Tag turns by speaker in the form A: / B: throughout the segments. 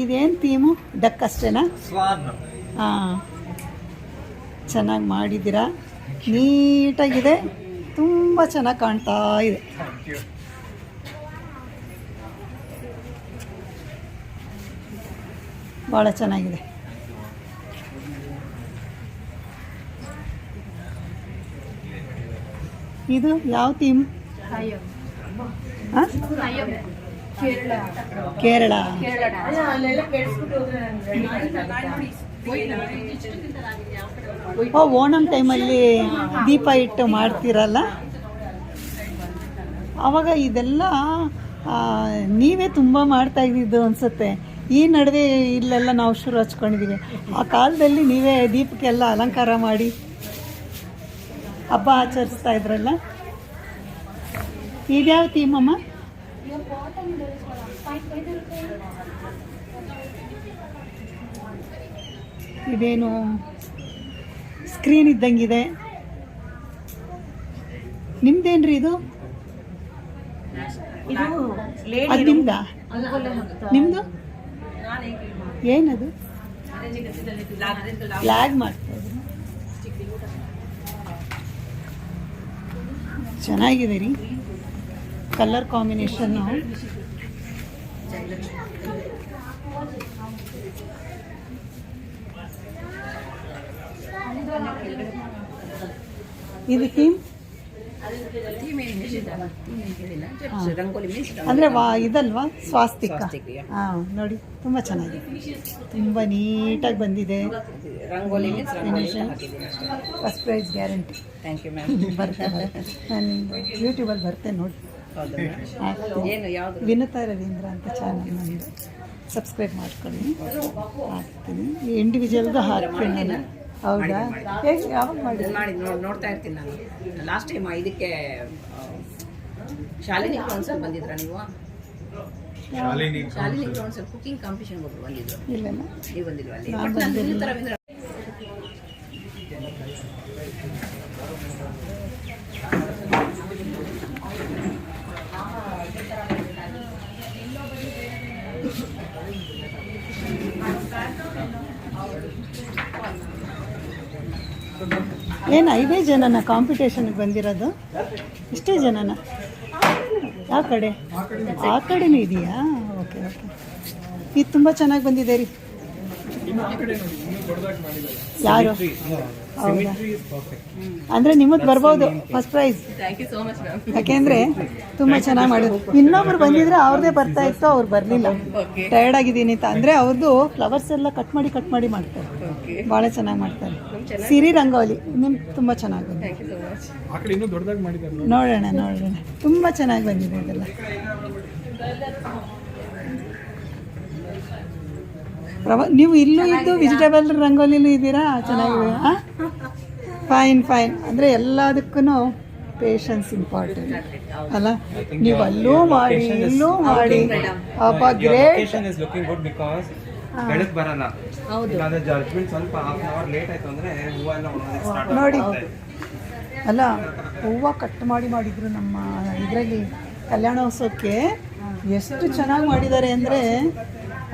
A: ಇದೇನು theme duck ಅಷ್ಟೇನಾ ಹಾಂ. ಚೆನ್ನಾಗಿ ಮಾಡಿದ್ದೀರಾ? ನೀಟಾಗಿದೆ. ತುಂಬ ಚೆನ್ನಾಗಿ ಕಾಣ್ತಾ ಇದೆ.
B: ಥ್ಯಾಂಕ್ ಯು
A: ಭಾಳ ಚೆನ್ನಾಗಿದೆ. ಇದು ಯಾವ ಥೀಮ್ ಹಾಂ? ಕೇರಳ. ಓ ಓಣಂ ಟೈಮಲ್ಲಿ ದೀಪ ಇಟ್ಟು ಮಾಡ್ತೀರಲ್ಲ? ಆವಾಗ ಇದೆಲ್ಲ ಆ, ನೀವೇ ತುಂಬ ಮಾಡ್ತಾ ಇದ್ದಿದ್ದು ಅನಿಸುತ್ತೆ. ಈ ನಡುವೆ ಇಲ್ಲೆಲ್ಲ ನಾವು ಶುರು ಹಚ್ಕೊಂಡಿದ್ದೀವಿ ಆ ಕಾಲದಲ್ಲಿ ನೀವೇ ದೀಪಕ್ಕೆಲ್ಲ ಅಲಂಕಾರ ಮಾಡಿ ಹಬ್ಬ ಆಚರಿಸ್ತಾ ಇದ್ರಲ್ಲ? ಇದ್ಯಾವ ಇದೇನು ಸ್ಕ್ರೀನ್ ಇದ್ದಂಗಿದೆ. ನಿಮ್ದೇನ್ರಿ ಇದು? ಅದು ನಿಮ್ದಾ? ನಿಮ್ದು? ಏನದು? ಲ್ಯಾಗ್ ಮಾಡ್ತಾ ಇದ್ರು ಚೆನ್ನಾಗಿದೆ ರೀ. ಕಲರ್ ಕಾಂಬಿನೇಷನ್ನು ಇದು ಥೀಮ್ ಅಂದರೆ ವಾ ಇದಲ್ವಾ? ಸ್ವಾಸ್ತಿಕ. ಹಾಂ ನೋಡಿ ತುಂಬ ಚೆನ್ನಾಗಿದೆ. ತುಂಬ ನೀಟಾಗಿ ಬಂದಿದೆ.
C: Rangoli
A: first prize guarantee
C: thank you ma'am
A: ಬರ್ತೆ ಬರ್ತೆ. ನಾನು ಯೂಟ್ಯೂಬಲ್ಲಿ ಬರ್ತೇನೆ ನೋಡಿ.
C: ಯಾವುದು?
A: ವಿನುತಾ ರವೀಂದ್ರ ಅಂತ ಚಾನಲ್ ನಂದು ಸಬ್ಸ್ಕ್ರೈಬ್ ಮಾಡ್ಕೊಳ್ಳಿ. ಹಾಕ್ತೀನಿ. ಇಂಡಿವಿಜುವಲ್ದು ಹಾಕ್ತೀನಿ ನಾನು. ಹೌದಾ? ಹೇಗೆ? ಯಾವಾಗ ಮಾಡಿ
C: ಮಾಡಿ ನೋಡ್ ನೋಡ್ತಾ ಇರ್ತೀನಿ ನಾನು. ಲಾಸ್ಟ್ ಟೈಮ್ ಇದಕ್ಕೆ ಶಾಲಿನಿ ಕೌನ್ಸಲ್ ಬಂದಿದ್ರಾ ನೀವು?
B: ಶಾಲಿನಿ
C: ಕೌನ್ಸಲ್ ಕುಕಿಂಗ್ ಕಾಂಪಿಟೇಷನ್ ಒಬ್ರು ಬಂದಿದ್ರು
A: ಇಲ್ಲ
C: ನೀವು ಬಂದಿಲ್ವಾ ಅಲ್ಲಿ
A: ನಾನ್
C: ಬಟ್ ನಾನು
A: ಬಂದಿಲ್ಲ.
C: ವಿನುತಾ ರವೀಂದ್ರ
A: ಏನು ಐದೇ ಜನನ ಕಾಂಪಿಟೇಷನ್ಗೆ ಬಂದಿರೋದು? ಇಷ್ಟೇ ಜನನ? ಯಾವ ಕಡೆ? ಆ ಕಡೆನೂ ಇದೆಯಾ? Okay okay. ಇದು ತುಂಬ ಚೆನ್ನಾಗಿ ಬಂದಿದೆ ರೀ. ಯಾರು? ಹೌದಾ? ಅಂದರೆ ನಿಮ್ಮದು ಬರ್ಬೋದು first prize
C: thank you so much ma'am
A: ಯಾಕೆಂದರೆ ತುಂಬ ಚೆನ್ನಾಗಿ ಮಾಡಿದ್ರು. ಇನ್ನೊಬ್ರು ಬಂದಿದ್ರೆ ಅವ್ರದೇ ಬರ್ತಾ ಇತ್ತು ಅವ್ರು ಬರಲಿಲ್ಲ. ಟಯರ್ಡ್ ಆಗಿದ್ದೀನಿ ಅಂತ. ಅಂದರೆ ಅವ್ರದ್ದು ಫ್ಲವರ್ಸ್ ಎಲ್ಲ ಕಟ್ ಮಾಡಿ ಕಟ್ ಮಾಡಿ ಮಾಡ್ತಾರೆ.
C: ಓಕೆ
A: ಭಾಳ ಚೆನ್ನಾಗಿ ಮಾಡ್ತಾರೆ. ಸಿರಿ ರಂಗೋಲಿ ನಿಮ್ಮ ತುಂಬ ಚೆನ್ನಾಗಿ ಬಂದಿದೆ.
C: ಥ್ಯಾಂಕ್ ಯು ಸೋ ಮಚ್
B: ಆ ಇನ್ನೂ ದೊಡ್ಡದಾಗಿ ಮಾಡಿದ್ದಾರೆ
A: ನೋಡೋಣ ನೋಡೋಣ. ತುಂಬ ಚೆನ್ನಾಗಿ ಬಂದಿದೆ ಇದೆಲ್ಲ. ಪ್ರವ ನೀವು ಇಲ್ಲೂ ಇದ್ದು ವೆಜಿಟೇಬಲ್ ರಂಗೋಲಿಲೂ ಇದ್ದೀರಾ? ಚೆನ್ನಾಗಿದೆ ಹಾಂ? ಫೈನ್ ಫೈನ್ ಅಂದರೆ ಎಲ್ಲದಕ್ಕೂ ಪೇಷನ್ಸ್ ಇಂಪಾರ್ಟೆಂಟ್ ಅಲ್ಲ? ನೀವು ಅಲ್ಲೂ ಮಾಡಿ ಇಲ್ಲೂ ಮಾಡಿ. ಅಪ್ಪ ಗ್ರೇಟ್
D: ಬೆಳಕ್ ಬರಲ್ಲ. ಜಡ್ಜ್ಮೆಂಟ್ ಸ್ವಲ್ಪ ಹಾಫ್ ಅನ್ ಅವರ್ ಲೇಟ್ ಆಯ್ತು ಅಂದ್ರೆ
A: ನೋಡಿ. ಅಲ್ಲ ಹೂವು ಕಟ್ ಮಾಡಿ ಮಾಡಿದ್ರು ನಮ್ಮ ಇದರಲ್ಲಿ ಕಲ್ಯಾಣೋತ್ಸವಕ್ಕೆ ಎಷ್ಟು ಚೆನ್ನಾಗಿ ಮಾಡಿದ್ದಾರೆ ಅಂದರೆ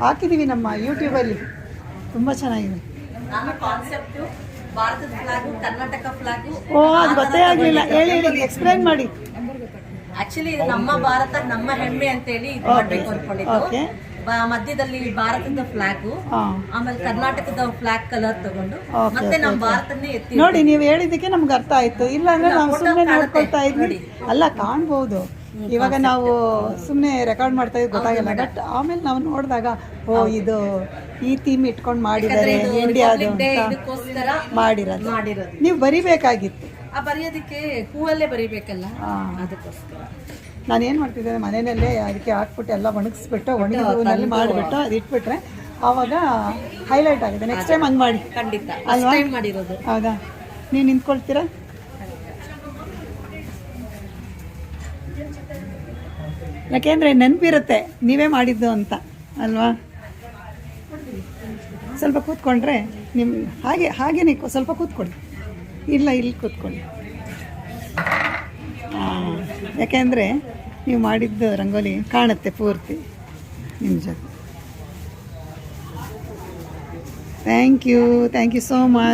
A: ಹಾಕಿದ್ದೀವಿ ನಮ್ಮ ಯೂಟ್ಯೂಬಲ್ಲಿ ತುಂಬ ಚೆನ್ನಾಗಿದೆ. ಓ ಅದು ಗೊತ್ತೇ ಆಗಲಿಲ್ಲ. ಹೇಳಿ ಹೇಳಿ ಎಕ್ಸ್ಪ್ಲೈನ್ ಮಾಡಿ.
E: ಆಕ್ಚುಲಿ ನಮ್ಮ ಭಾರತ ನಮ್ಮ ಹೆಮ್ಮೆ ಅಂತೇಳಿ ಇದು ಮಾಡ್ಬೇಕು ಅನ್ಕೊಂಡಿದ್ದು. ಮಧ್ಯದಲ್ಲಿ ಭಾರತದ ಫ್ಲಾಗ್ ಆಮೇಲೆ ಕರ್ನಾಟಕದ ಫ್ಲಾಗ್ ಕಲರ್ ತಗೊಂಡು ಮತ್ತೆ ನಮ್ಮ
A: ಭಾರತ
E: ಭಾರತನೇ ಎತ್ತಿ
A: ನೋಡಿ ನೀವು ಹೇಳಿದಕ್ಕೆ ನಮ್ಗೆ ಅರ್ಥ ಆಯ್ತು. ಇಲ್ಲ ಅಂದ್ರೆ ನಾವು ಸುಮ್ಮನೆ ನೋಡ್ಕೊಳ್ತಾ ಇದ್ವಿ. ಅಲ್ಲ ಕಾಣ್ಬೋದು. ಇವಾಗ ನಾವು ಸುಮ್ಮನೆ ರೆಕಾರ್ಡ್ ಮಾಡ್ತಾ ಇದ್ದು ಗೊತ್ತಾಗಲ್ಲ ಬಟ್ ಆಮೇಲೆ ನಾವು ನೋಡಿದಾಗ ಓ ಇದು ಈ ಥೀಮ್ ಇಟ್ಕೊಂಡು ಮಾಡಿದ್ದಾರೆ ಇಂಡಿಯಾದ ಅಂತ ಮಾಡಿರೋದು.
E: ಮಾಡಿರೋದು.
A: ನೀವು ಬರಿಬೇಕಾಗಿತ್ತು.
E: ಆ ಬರೆಯೋದಕ್ಕೆ ಹೂವಲ್ಲೇ ಬರಿಬೇಕಲ್ಲ. ಅದಕ್ಕೋಸ್ಕರ.
A: ನಾನು ಏನು ಮಾಡ್ತಿದ್ದೆ ಮನೆಯಲ್ಲೇ ಅದಕ್ಕೆ ಹಾಕ್ಬಿಟ್ಟು ಎಲ್ಲ ಒಣಗಿಸ್ಬಿಟ್ಟು ಒಣಗಿ ಹೂವಿನಲ್ಲಿ ಮಾಡಿಬಿಟ್ಟು ಅದು ಇಟ್ಬಿಟ್ರೆ ಆವಾಗ ಹೈಲೈಟ್ ಆಗಿದೆ ನೆಕ್ಸ್ಟ್ ಟೈಮ್ ಹಂಗೆ ಮಾಡಿ.
E: ಖಂಡಿತ.
A: ಹೌದಾ? ನೀವು ನಿಂತ್ಕೊಳ್ತೀರಾ? ಯಾಕೆಂದರೆ ನೆನಪಿರುತ್ತೆ, ನೀವೇ ಮಾಡಿದ್ದು ಅಂತ, ಅಲ್ವಾ? ಸ್ವಲ್ಪ ಕೂತ್ಕೊಂಡ್ರೆ ನಿಮ್ಮ ಹಾಗೆ ಹಾಗೇನೆ ಸ್ವಲ್ಪ ಕೂತ್ಕೊಳ್ಳಿ. ಇಲ್ಲ, ಇಲ್ಲಿ ಕೂತ್ಕೊಳ್ಳಿ. ಹಾಂ ಯಾಕೆಂದರೆ ನೀವು ಮಾಡಿದ್ದು ರಂಗೋಲಿ ಕಾಣುತ್ತೆ ಪೂರ್ತಿ ನಿಮ್ಮ ಜೊತೆ. Thank you thank you so much